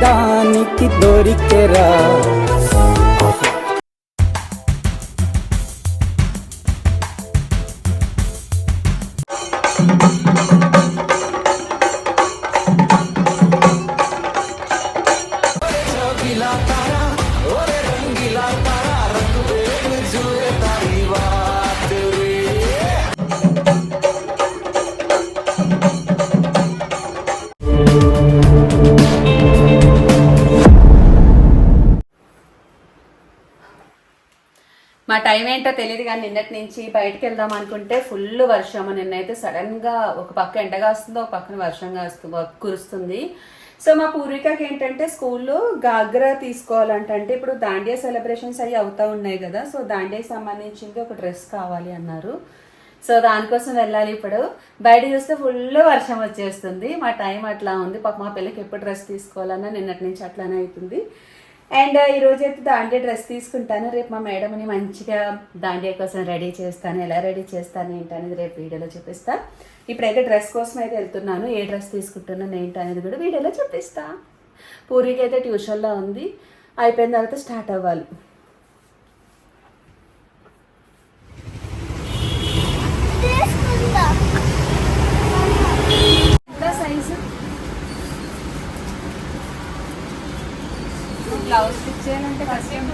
దానికి దొరికెరా మా టైం ఏంటో తెలియదు కానీ నిన్నటి నుంచి బయటకు వెళ్దాం అనుకుంటే ఫుల్ వర్షం. నిన్నైతే సడన్గా ఒక పక్క ఎండగా వస్తుంది ఒక పక్కన వర్షంగా వస్తుంది కురుస్తుంది. సో మా పూర్వికకి ఏంటంటే స్కూల్లో గాగ్రా తీసుకోవాలంటే ఇప్పుడు దాండియా సెలబ్రేషన్స్ అవి అవుతా ఉన్నాయి కదా. సో దాండియాకి సంబంధించింది ఒక డ్రెస్ కావాలి అన్నారు. సో దానికోసం వెళ్ళాలి ఇప్పుడు. బయట చూస్తే ఫుల్ వర్షం వచ్చేస్తుంది. మా టైం అట్లా ఉంది. పాప మా పిల్లకి ఎప్పుడు డ్రెస్ తీసుకోవాలన్నా నిన్నటి నుంచి అట్లానే అవుతుంది. అండ్ ఈరోజు అయితే దాండియా డ్రెస్ తీసుకుంటాను. రేపు మా మేడంని మంచిగా దాండియా కోసం రెడీ చేస్తాను. ఎలా రెడీ చేస్తాను ఏంటనేది రేపు వీడియోలో చూపిస్తా. ఇప్పుడైతే డ్రెస్ కోసం అయితే వెళ్తున్నాను. ఏ డ్రెస్ తీసుకుంటున్నాను ఏంటి అనేది కూడా వీడియోలో చూపిస్తా. పూరికి అయితే ట్యూషన్లో ఉంది. అయిపోయిన తర్వాత స్టార్ట్ అవ్వాలి ఎంత సైజు బ్లౌజ్ స్టిచ్ చేయాలంటే కష్టం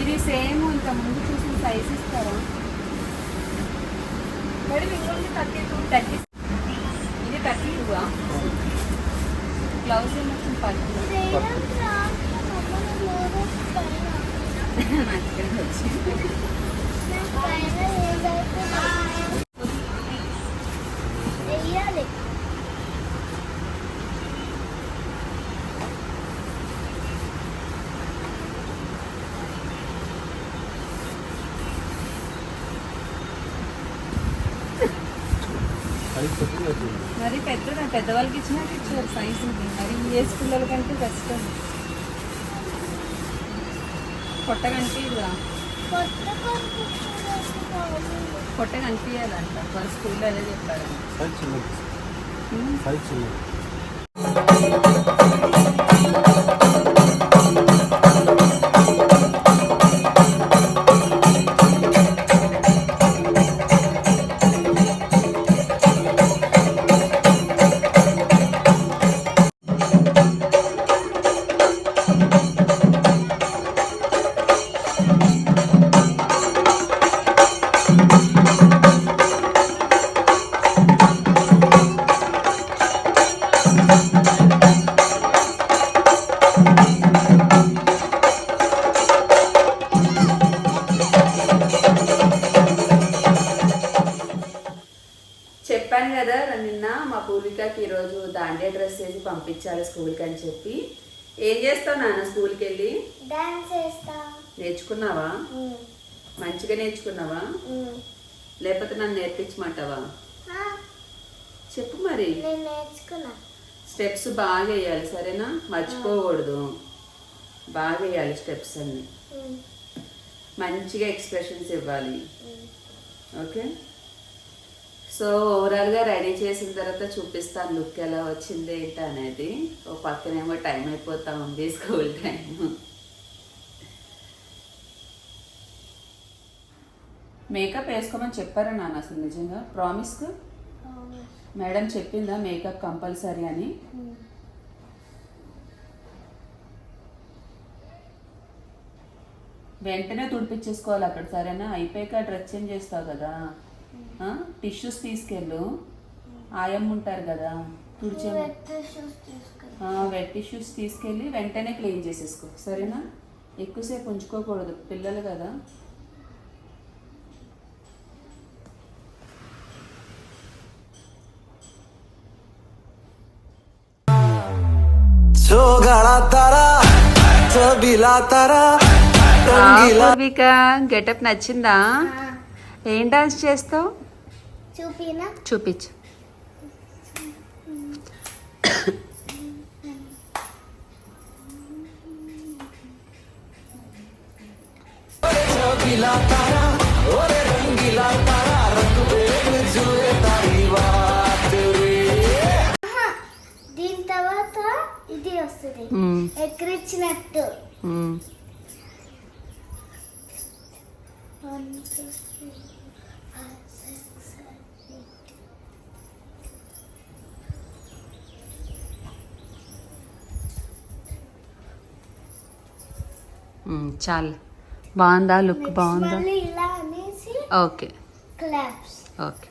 ఇది సేమ్ ఇంత ముందు చూసిన సైజ్ ఇస్తారా థర్టీ టూ థర్టీ ఇది థర్టీ టూ బ్లౌజ్ ఏమో పట్టు నాకు ఇక్కడ వచ్చింది వెయ్యాలి మరి పెద్ద పెద్దవాళ్ళకి ఇచ్చినట్టు ఇచ్చారు సైజ్ మరి ఈ ఏజ్ పిల్లల కంటే కష్టం పొట్ట కొనుక్కోవాలి పొట్ట కనిపించాలంట. వాళ్ళ స్కూల్లో అదే చెప్పారు బాగా వేయాలి సరేనా? మర్చిపోకూడదు. బాగా వేయాలి స్టెప్స్ అన్ని. మంచిగా ఎక్స్ప్రెషన్స్ ఇవ్వాలి. ఓకే? సో ఓవరాల్గా రెడీ చేసిన తర్వాత చూపిస్తాను లుక్ ఎలా వచ్చింది ఏంటి అనేది. ఓ పక్కనేమో టైం అయిపోతా ఉంది స్కూల్ టైం మేకప్ వేసుకోమని చెప్పారా నాన్న అసలు నిజంగా? ప్రామిస్గా అవును. మేడం చెప్పిందా మేకప్ కంపల్సరీ అని? వెంటనే తుడిపించేసుకోవాలి అక్కడ సరేనా? అయిపోయాక డ్రెస్ చేంజ్ చేస్తావు కదా. టిష్యూస్ తీసుకెళ్ళు. ఆయమ్మ ఉంటారు కదా తుడిచే వెట్ టిష్యూస్ తీసుకెళ్ళి. వెంటనే క్లీన్ చేసేసుకో సరేనా? ఎక్కువసేపు ఉంచుకోకూడదు పిల్లలు కదా. తరా చబిలా తరా. గెటప్ నచ్చిందా? ఏం డాన్స్ చేస్తావు? చూపించు. దీని తర్వాత ఇది వస్తుంది. ఎక్కడిచ్చినట్టు. చాలు. బాగుందా? లుక్ బాగుందా? ఓకే. Claps okay.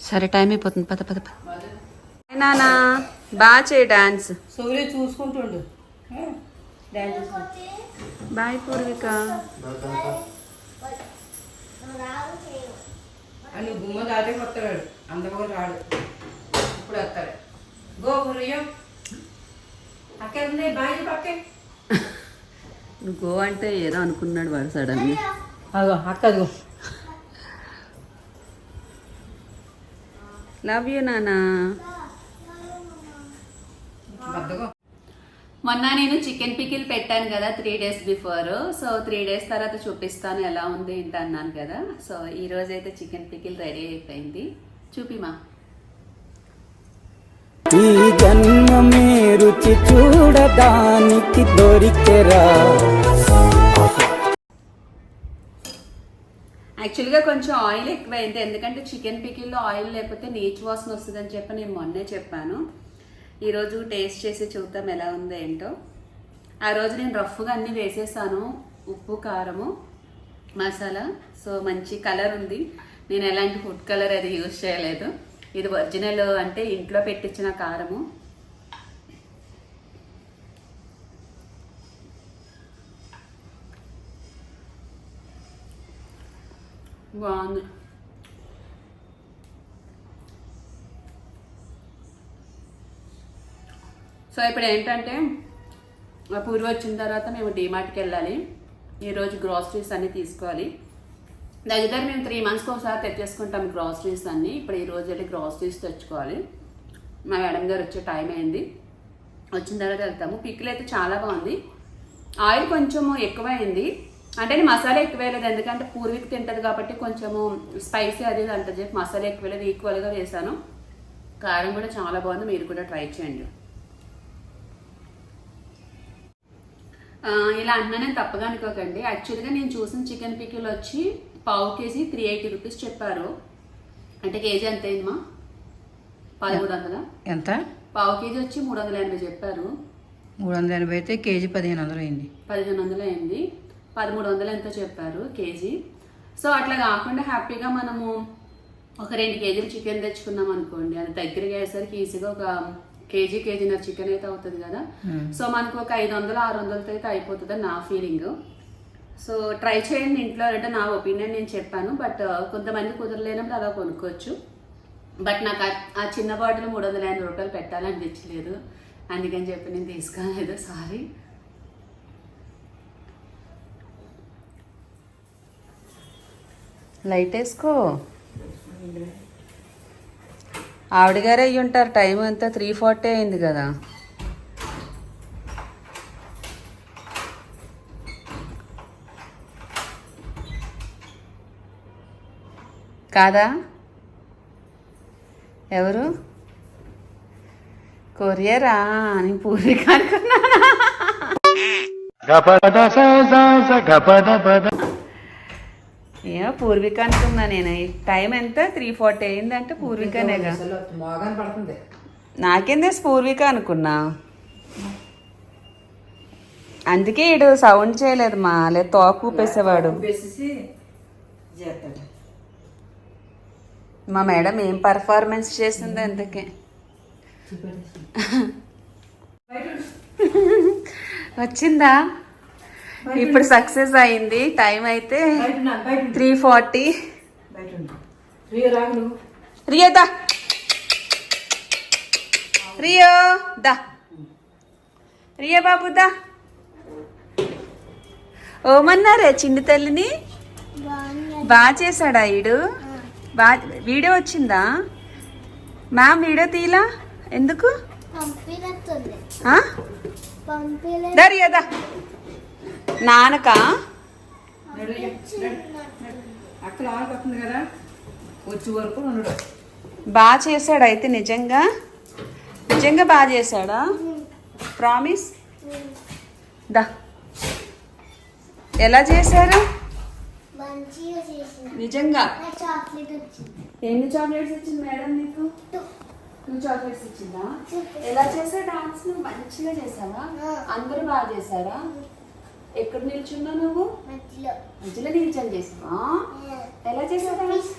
సరే టైం అయిపోతుంది. పద పద పద. నానా. బాగా చేయి డాన్స్. సోలి చూసుకుంటుండు. బాయ్ పూర్విక. అని గుమ్మ దాటే వస్తాడు అందరూ రాడు ఇప్పుడు వస్తాడు. గో గురయ్యం అక్కడ బాయ్ పక్కే. నువ్వు గో అంటే ఏదో అనుకున్నాడు వాడు సడన్గా. అగో అక్క అదిగో. లవ్ యూ నానా. మొన్న నేను చికెన్ పికిల్ పెట్టాను కదా three days before. So three days తర్వాత చూపిస్తాను ఎలా ఉంది ఏంటి అన్నాను కదా. సో ఈ రోజు అయితే చికెన్ పికిల్ రెడీ అయిపోయింది. చూపిమా. ఈ జన్మమే రుచి చూడడానికి దొరికెరా. యాక్చువల్గా కొంచెం ఆయిల్ ఎక్కువైంది ఎందుకంటే చికెన్ పికిల్లో ఆయిల్ లేకపోతే నీచు వాసన వస్తుందని చెప్పి నేను మొన్నే చెప్పాను. ఈరోజు టేస్ట్ చేసి చూద్దాం ఎలా ఉందో ఏంటో. ఆ రోజు నేను రఫ్గా అన్నీ వేసేసాను ఉప్పు కారము మసాలా. సో మంచి కలర్ ఉంది. నేను ఎలాంటి ఫుడ్ కలర్ అది యూజ్ చేయలేదు. ఇది ఒరిజినల్ అంటే ఇంట్లో పెట్టించిన కారము. బాగుంది. సో ఇప్పుడు ఏంటంటే పూర్వ వచ్చిన తర్వాత మేము డీమార్ట్కి వెళ్ళాలి. ఈరోజు గ్రాసరీస్ అన్నీ తీసుకోవాలి. దగ్గర మేము త్రీ మంత్స్కి ఒకసారి తెచ్చేసుకుంటాం గ్రాసరీస్ అన్నీ. ఇప్పుడు ఈ రోజు వెళ్ళి గ్రాసరీస్ తెచ్చుకోవాలి. మా మేడం గారు వచ్చే టైం అయింది. వచ్చిన తర్వాత వెళ్తాము. పిక్లు అయితే చాలా బాగుంది. ఆయిల్ కొంచెము ఎక్కువైంది. అంటే నేను మసాలా ఎక్కువ వేయలేదు ఎందుకంటే పూర్వీకి తింటుంది కాబట్టి కొంచెము స్పైసీ అది అంట చెప్పి మసాలా ఎక్కువ వేయలేదు ఈక్వల్గా వేసాను కారం కూడా చాలా బాగుంది. మీరు కూడా ట్రై చేయండి. ఇలా అంటున్నానే. తప్పగా అనుకోకండి. యాక్చువల్గా నేను చూసిన చికెన్ పికిల్ వచ్చి పావు కేజీ త్రీ ఎయిటీ రూపీస్ చెప్పారు. అంటే కేజీ ఎంత అయిందమ్మా పదమూడు వందల? ఎంత? పావు కేజీ వచ్చి మూడు వందల ఎనభై చెప్పారు. మూడు వందల ఎనభై అయితే కేజీ పదిహేను వందలు అయింది. పదిహేను వందలు అయింది. పదమూడు వందలు ఎంతో చెప్పారు కేజీ? సో అట్లా కాకుండా హ్యాపీగా మనము ఒక రెండు కేజీలు చికెన్ తెచ్చుకున్నాం అనుకోండి. అది దగ్గరగా అయ్యేసరికి ఈజీగా ఒక కేజీ కేజీన్నర చికెన్ అయితే అవుతుంది కదా. సో మనకు ఒక ఐదు వందలు ఆరు వందలతో అయితే అయిపోతుంది నా ఫీలింగ్. సో ట్రై చేయండి ఇంట్లో అంటే నా ఒపీనియన్ నేను చెప్పాను బట్ కొంతమంది కుదరలేనప్పుడు అలా కొనుక్కోవచ్చు. బట్ నాకు ఆ- చిన్న బాటిల్ మూడు వందల యాభై రూపాయలు పెట్టాలనిపించలేదు. అందుకని చెప్పి నేను తీసుకోలేదు సారీ. లైట్ వేసుకో. ఆవిడ గారే అయ్యి ఉంటారు టైం అంతా త్రీ ఫార్టీ అయింది కదా. కాదా? ఎవరు? కొరియరా నేను పూర్వీక అనుకున్నానా? ఏమో పూర్విక అనుకున్నా నేను. ఈ టైం ఎంత? త్రీ ఫార్టీ అయిందంటే పూర్వికనేగా పడుతుంది నాకేం తెలుసు పూర్విక అనుకున్నా. అందుకే ఇడు సౌండ్ చేయలేదు మా. లేదు తోక ఊపేసేవాడు. మా మేడం ఏం పర్ఫార్మెన్స్ చేసింది అందుకే. వచ్చిందా? ఇప్పుడు సక్సెస్ అయింది. టైం అయితే త్రీ ఫార్టీ. రియో దా రియో దా. రియో బాబు దా. ఓమన్నారే చిన్ని తల్లిని? బాగా చేశాడా ఈడు? బా వీడియో వచ్చిందా? మ్యామ్ వీడియో తీలా? ఎందుకు? నానక బాగా చేశాడు అయితే నిజంగా? నిజంగా బాగా చేశాడా? ప్రామిస్? దా. ఎలా చేశారు? నిజంగా? ఎన్ని చాక్లెట్స్ ఇచ్చింది మేడం నీకు? టూ. చాక్లెట్స్ ఇచ్చిందా? ఎలా చేసా డాన్స్? నువ్వు మంచిగా చేసావా? అందరూ బాగా చేశారా ఎక్కడ నిల్చున్నా నువ్వు? మధ్యలో. నిల్చొని చేసావా? ఎలా చేసావు చాక్లెట్స్.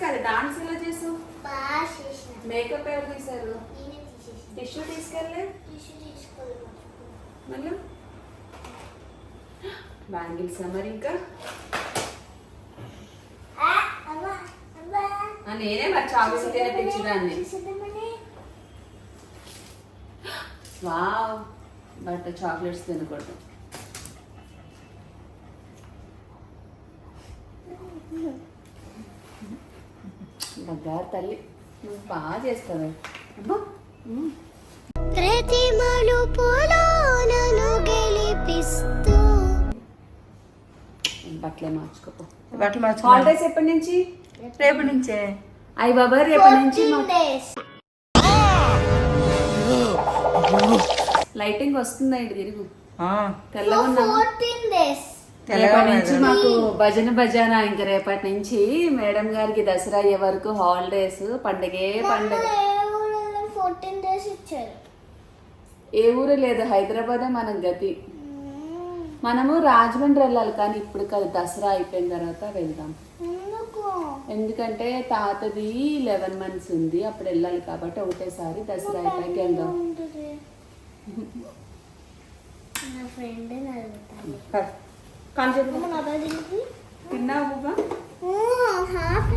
కాదు డాన్స్ ఎలా చేసావు? మేకప్ ఎవరు తీశారు? తీసేసిన. టిష్యూ తీసుకెళ్ళే మళ్ళీ? బ్యాంగిల్స్ మరి ఇంకా? నేనే మరి చాక్లెట్స్ చూసేద్దామని. వావ్ బట్ చాక్లెట్స్ తినకూడదు. బంగారు తల్లి నువ్వు బాగా చేస్తావు. అమ్మా ప్రతి మలుపులో నన్ను గెలిపిస్తూ బట్టలే మార్చుకోపో. బట్టలు మార్చుకో హాలిడేస్ ఎప్పటి నుంచి? రేపటి నుంచే. అయ్యి బాబా రేపటి నుంచి లైటింగ్ వస్తుందా ఇటు తిరుగు? రేపటి నుంచి. మాకు భజన భజన ఇంక రేపటి నుంచి. మేడం గారికి దసరా అయ్యే వరకు హాలిడేస్ పండగే పండగ. ఏ ఊరు లేదు హైదరాబాదే మన గతి. మనము రాజమండ్రి వెళ్ళాలి కానీ ఇప్పుడు కాదు దసరా అయిపోయిన తర్వాత వెళ్దాం. ఎందుకు? ఎందుకంటే తాతది లెవెన్ మంత్స్ ఉంది అప్పుడు వెళ్ళాలి కాబట్టి ఒకటేసారి దసరా అయిపోయాక వెళ్దాం. ఉంటుంది నా ఫ్రెండ్ అడుగుతాను పద. కాలు చేతులు. నా బదిలికి తిన్నావు బువ్వ? హాఫ్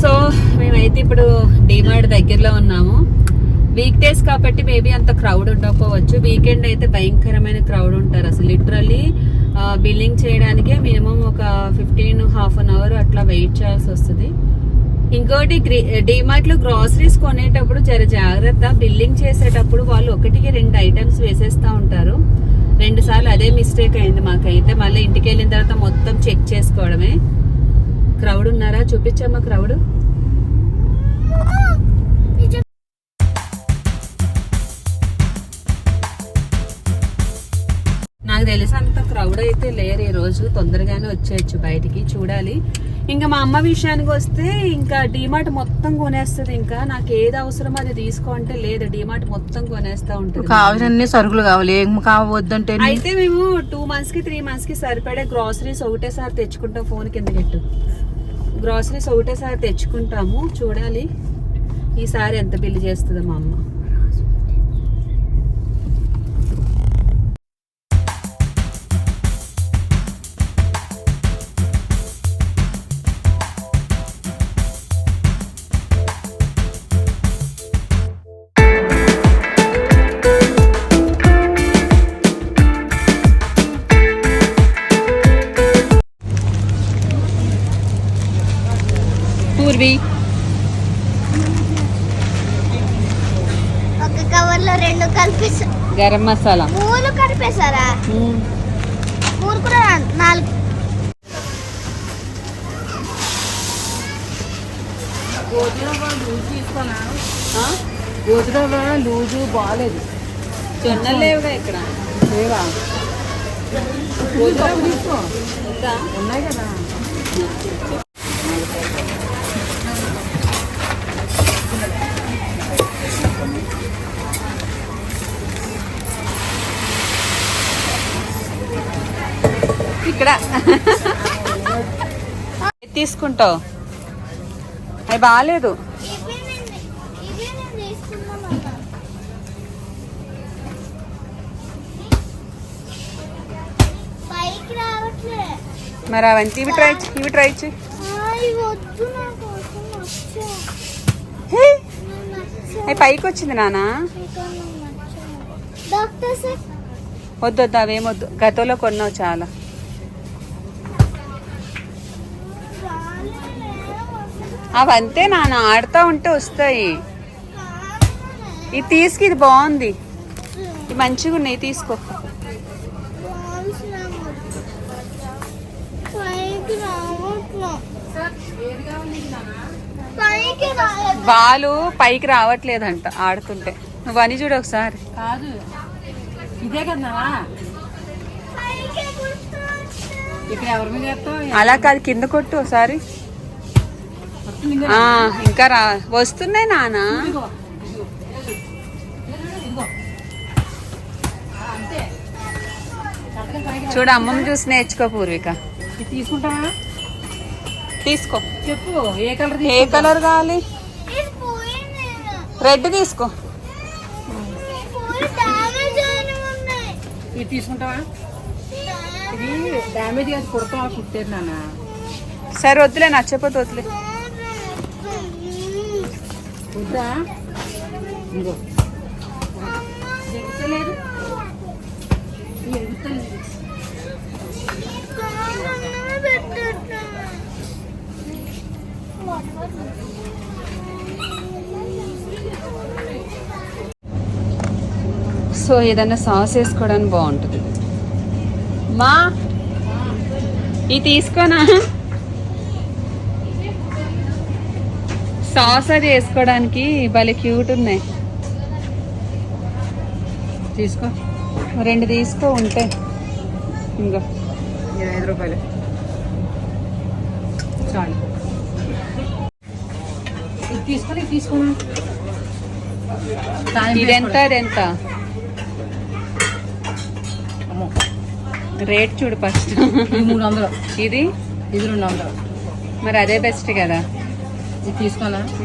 సో మేమైతే ఇప్పుడు డిమార్ట్ దగ్గరలో ఉన్నాము. వీక్ డేస్ కాబట్టి మేబీ అంత క్రౌడ్ ఉండకపోవచ్చు. వీకెండ్ అయితే భయంకరమైన క్రౌడ్ ఉంటారు అసలు. లిటరల్లీ బిల్లింగ్ చేయడానికే మినిమం ఒక ఫిఫ్టీన్ హాఫ్ అన్ అవర్ అట్లా వెయిట్ చేయాల్సి వస్తుంది. ఇంకోటి డిమార్ట్లో గ్రాసరీస్ కొనేటప్పుడు జర జాగ్రత్త. బిల్లింగ్ చేసేటప్పుడు వాళ్ళు ఒకటికి రెండు ఐటమ్స్ వేసేస్తూ ఉంటారు. రెండు సార్లు అదే మిస్టేక్ అయింది మాకైతే. మళ్ళీ ఇంటికి వెళ్ళిన తర్వాత మొత్తం చెక్ చేసుకోవడమే. క్రౌడ్ ఉన్నారా? చూపించమ్మా క్రౌడ్ నాకు తెలిసి అంత క్రౌడ్ అయితే లేరు. ఈ రోజు తొందరగానే వచ్చేయచ్చు బయటికి చూడాలి. ఇంకా మా అమ్మ విషయానికి వస్తే ఇంకా డిమార్ట్ మొత్తం కొనేస్తుంది ఇంకా. నాకు ఏది అవసరం అది తీసుకో అంటే లేదు. డిమార్ట్ మొత్తం కొనేస్తా ఉంటుంది. కావాల్సిన సరుకులు కావాలి. ఏం కావద్దంటే అయితే మేము టూ మంత్స్కి త్రీ మంత్స్కి సరిపడే గ్రాసరీస్ ఒకటేసారి తెచ్చుకుంటాం. ఫోన్ కింద పెట్టు. గ్రాసరీస్ ఒకటేసారి తెచ్చుకుంటాము. చూడాలి. ఈసారి ఎంత బిల్లు చేస్తుందో మా అమ్మ? పూర్వి. కవర్లో రెండు కలిపేసా. గరం మసాలా. మూడు కలిపేశారా? మూడు కూడా నాలుగు. గోధుమ లూజు బాగాలేదు జొన్నలు లేవుగా ఇక్కడ? లేవా? ఉందా? ఉన్నాయి కదా. తీసుకుంటావు. అవి బాగాలేదు మరి అవన్నీ ఇవి ట్రై ఇవి ట్రై చేయి. అవి పైకి వచ్చింది నానా? వద్దు వద్దు. అవేమొద్దు గతంలో కొన్నావు చాలా. అవంతే నాన్న ఆడుతూ ఉంటే వస్తాయి. ఇది తీసుకు ఇది బాగుంది. ఇది మంచిగా ఉన్నాయి తీసుకో. వాళ్ళు పైకి రావట్లేదంట ఆడుతుంటే నువ్వు అని చూడు ఒకసారి. కాదు. ఇదే కదా ఇక్కడ ఎవరి మీద అలా కాదు కింద కొట్టు ఒకసారి. ఇంకా. రా వస్తున్నాయి నానా ఇదిగో. ఇదిగో. ఇదిగో. ఆ, అంతే కరెక్ట్గా పైకి చూడు అమ్మమ్మ చూసి నేర్చుకో పూర్విక ఇది తీసుకుంటావా తీసుకో చెప్పు ఏ కలర్ ఏ కలర్ కావాలి రెడ్ తీసుకో ఇది తీసుకుంటావా ఇది డ్యామేజ్ కాదు కుడతావా కుట్టేది నాన్న సరే వద్దులే నచ్చపోతే వద్దులే వద్దా? ఇంకో ఎగుతలేదు. ఎగుతలేదు. సో ఏదన్నా సాస్ వేసుకోవడానికి బాగుంటుంది. మా ఇది తీసుకోనా? సాస్ అది వేసుకోవడానికి భలే క్యూట్ ఉన్నాయి. తీసుకో. రెండు తీసుకో ఉంటే. ఇంకా. ఇరవై ఐదు రూపాయలు. చాలు. ఇది తీసుకొని ఇది తీసుకున్నా ఇదెంత అమ్మో. రేట్ చూడు ఫస్ట్ మూడు వందలు. ఇది? ఇది రెండు వందలు. మరి అదే బెస్ట్ కదా. ఇది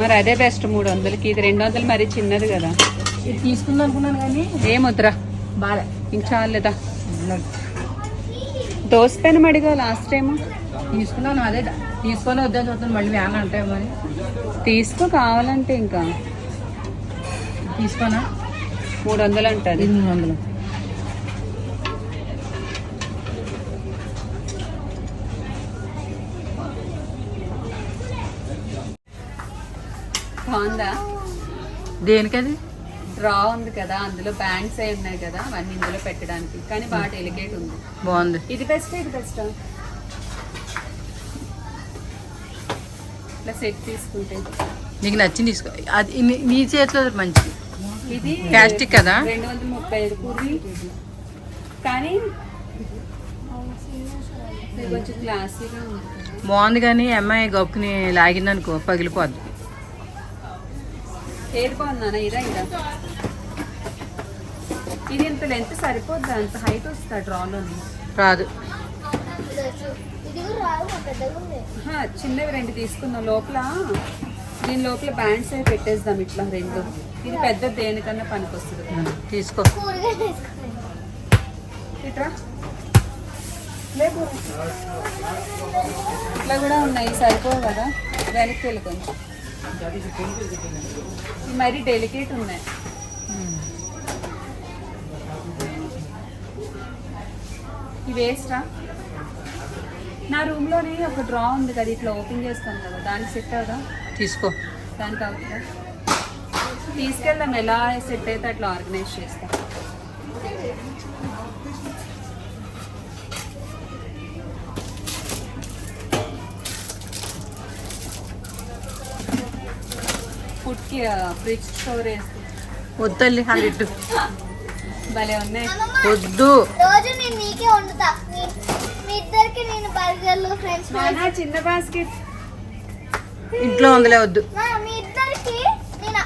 మరి అదే బెస్ట్ మూడు వందలకి. ఇది రెండు వందలు మరి చిన్నది కదా. ఇది తీసుకుందాం అనుకున్నాను కానీ ఏం వద్దురా బాలే. ఇంక చాలేదా? దోశ పెనం అడిగా లాస్ట్ టైం తీసుకున్నాను అదే తీసుకొని వద్దని చూస్తాను మళ్ళీ వ్యాన్ అంటే మరి. తీసుకో కావాలంటే ఇంకా. తీసుకోనా మూడు వందలు అంటది. ఇది మూడు వందలు. బాగుందా? దేనికది? డ్రా ఉంది కదా అందులో బ్యాండ్స్ అయి ఉన్నాయి కదా అవన్నీ ఇందులో పెట్టడానికి. కానీ బాగా డెలికేట్ ఉంది. బాగుంది. ఇది బెస్ట్ ఇది బెస్ట్ ఇట్లా సెట్ తీసుకుంటే. నీకు నచ్చింది తీసుకో. అది నీ- చేతిలో మంచిది. ఇది ప్లాస్టిక్ కదా? రెండు వందల ముప్పై ఐదు పూర్వి కానీ కొంచెం క్లాసీగా ఉంది. బాగుంది కానీ అమ్మాయి గప్పుని లాగిందనుకో పగిలిపోద్ది. ఏది బాగుందా ఇదా ఇదా ఇది ఇంత లెంత్ సరిపోద్దా? అంత హైట్ వస్తా డ్రాలోని రాదు. చిన్నవి రెండు తీసుకుందాం. లోపల దీని లోపల బ్యాండ్స్ అవి పెట్టేద్దాం ఇట్లా రెండు. ఇది పెద్ద దేనికన్నా పనికొస్తుంది. తీసుకో. కూరగాయలు వేసుకున్నాను ఇట్రా. లేదు ఇట్లా కూడా ఉన్నాయి సరిపోవు కదా? వెనక్కి వెళ్ళి కొంచెం. మరీ డెలికేట్ ఉన్నాయి. ఇవి వేస్టా నా రూమ్లోనే ఒక డ్రా ఉంది కదా ఇట్లా ఓపెన్ చేస్తాను కదా దానికి సెట్ అవుదా? తీసుకో. దానికి అవుతుందా? తీసుకెళ్దాం ఎలా సెట్ అయితే అట్లా ఆర్గనైజ్ చేస్తాం. ఫుడ్కి ఫ్రిడ్జ్ స్టోరేజ్ హండ్రెడ్ భలే ఉన్నాయి. వద్దు. రోజు నేను నీకే వండుతా. మీ- ఇద్దరికి నేను బర్గర్లు ఫ్రెండ్స్ ఫ్రైస్. నానా చిన్న బాస్కెట్. ఇంట్లో ఉందిలే వద్దు. మా ఇద్దరికి నేను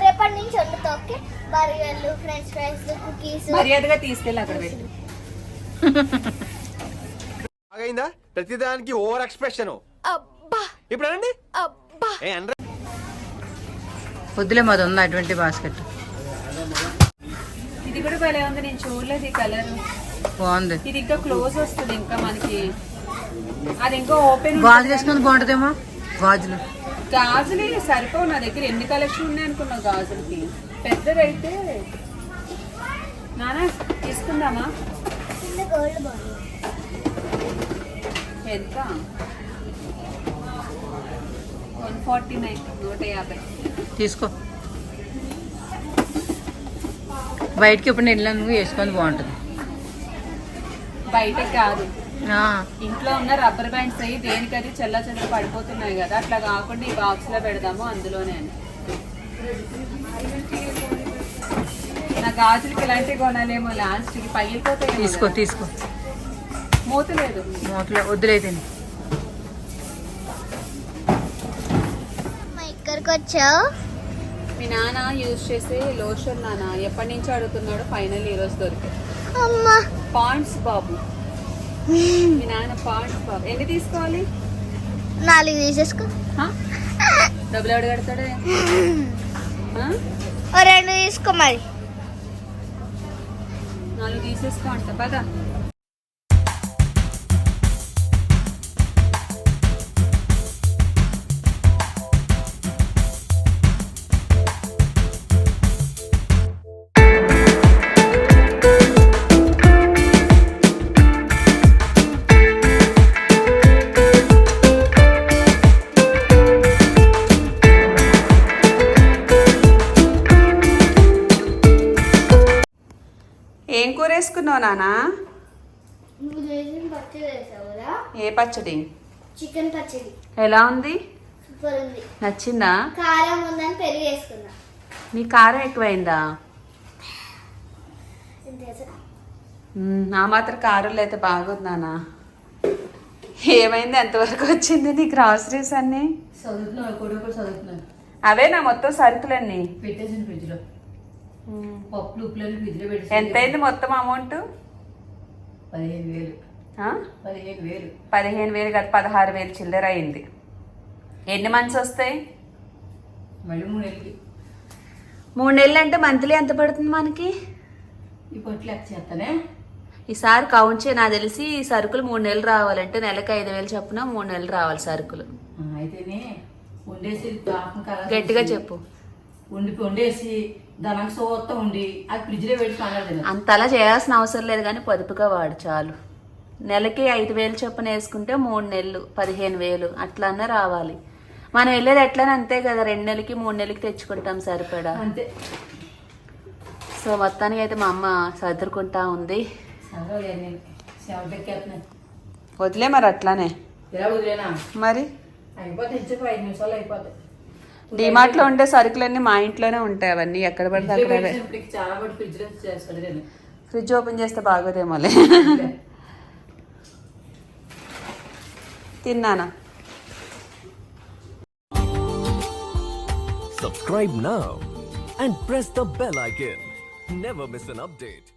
రేపటి నుంచి వండుతా ఓకే? బర్గర్లు ఫ్రెంచ్ ఫ్రైస్ కుకీస్. మర్యాదగా తీసుకెళ్ళి అక్కడ పెట్టి. బాగైందా? ప్రతిదానికి ఓవర్ ఎక్స్ప్రెషన్. అబ్బా. ఇప్పుడు అనండి. అబ్బా. వద్దులే మాది ఉంది అటువంటి బాస్కెట్ ఇది కూడా భలే ఉంది నేను చూడలేదు ఈ కలర్ బాగుంది. ఇది ఇంకా క్లోజ్ వస్తుంది ఇంకా మనకి. అది ఇంకా ఓపెన్ గాజులు వేసుకొని బాగుంటుందేమో? గాజులు. గాజులు సరిపోవు నా దగ్గర. ఎన్ని కలెక్షన్ ఉన్నాయి అనుకున్నా గాజులకి? పెద్దదైతే నానా తీసుకుందామా? ఎంత? వన్ ఫార్టీ నైన్ నూట యాభై. తీసుకో. బయటికి ఇప్పుడు వెళ్ళాను నువ్వు వేసుకొని బాగుంటుంది. బయట కాదు. ఇంట్లో ఉన్న రబ్బర్ బ్యాండ్స్ అయ్యి దేనికది చెల్ల చెల్ల పడిపోతున్నాయి కదా అట్లా కాకుండా ఈ బాక్స్లో పెడదాము అందులోనే అని. నా గాజులకి ఇలాంటివి కొనాలేమో లాస్ట్కి పగిలిపోతాయి తీసుకో తీసుకో. మూత లేదు మూతలో వద్దులేదు వచ్చావు మీ నాన్న యూజ్ చేసే లోషన్ నాన్న ఎప్పటి నుంచి అడుగుతున్నాడు ఫైనల్ ఈ రోజు దొరికింది అమ్మా. పాండ్స్ బాబు. మీ నాన్న పాండ్స్ బాబు. ఎన్ని తీసుకోవాలి? నాలుగు తీసేసుకో? డబ్బులు ఎవడు కడతాడే? రెండు తీసుకో మరి. నాలుగు తీసేసుకో అంట. పదా. పచ్చడి? చికెన్ పచ్చడి. ఎలా ఉంది? సూపర్ ఉంది. నచ్చిందా? కారం ఉందని పెరుగు వేసుకున్నా. నీ కారం ఎక్కువైందా? నా మాత్రం కారులో అయితే బాగుంది నానా ఏమైంది? ఎంతవరకు వచ్చింది నీ గ్రాసరీస్ అన్ని? అవే నా మొత్తం సరుకులన్నీ. పెట్టేసిన ఫ్రిడ్జ్లో. పప్పులు ఉప్పులన్నీ ఫ్రిడ్జ్లో పెట్టేసి ఎంతైంది మొత్తం అమౌంట్ పదిహేను వేలు? పదిహేను వేలు. పదిహేను వేలు కాదు పదహారు వేలు చిల్లర అయింది. ఎన్ని మంత్స్ వస్తాయి? మళ్ళీ మూడు నెలలకి. మూడు నెలలు అంటే మంత్లీ ఎంత పడుతుంది మనకి? ఈసారి కౌంట్ చేయి నాకు తెలిసి ఈ సరుకులు మూడు నెలలు రావాలంటే నెలకు ఐదు వేలు చొప్పున మూడు నెలలు రావాలి సరుకులు. గట్టిగా చెప్పు. దానికి సోత్త ఉండి అది పెట్టి అంతలా చేయాల్సిన అవసరం లేదు కానీ పొదుపుగా వాడు చాలు. నెలకి ఐదు వేలు చొప్పున వేసుకుంటే మూడు నెలలు పదిహేను వేలు అట్లన్నా రావాలి. మనం వెళ్ళేది ఎట్లనే అంతే కదా రెండు నెలలకి మూడు నెలలకి తెచ్చుకుంటాం సరిపడా. అంతే. సో మొత్తానికి అయితే మా అమ్మ సర్దుకుంటా ఉంది. వదిలే మరి అట్లానే. మరి? అయిపోతాయి. డిమార్ట్లో ఉండే సరుకులన్నీ మా ఇంట్లోనే ఉంటాయి అవన్నీ ఎక్కడ పడితే ఫ్రిడ్జ్లో అక్కడ ఫ్రిడ్జ్లో ఓపెన్ చేస్తే బాగోదేమోలే. తిన్నానా Subscribe now and press the bell icon. Never miss an update.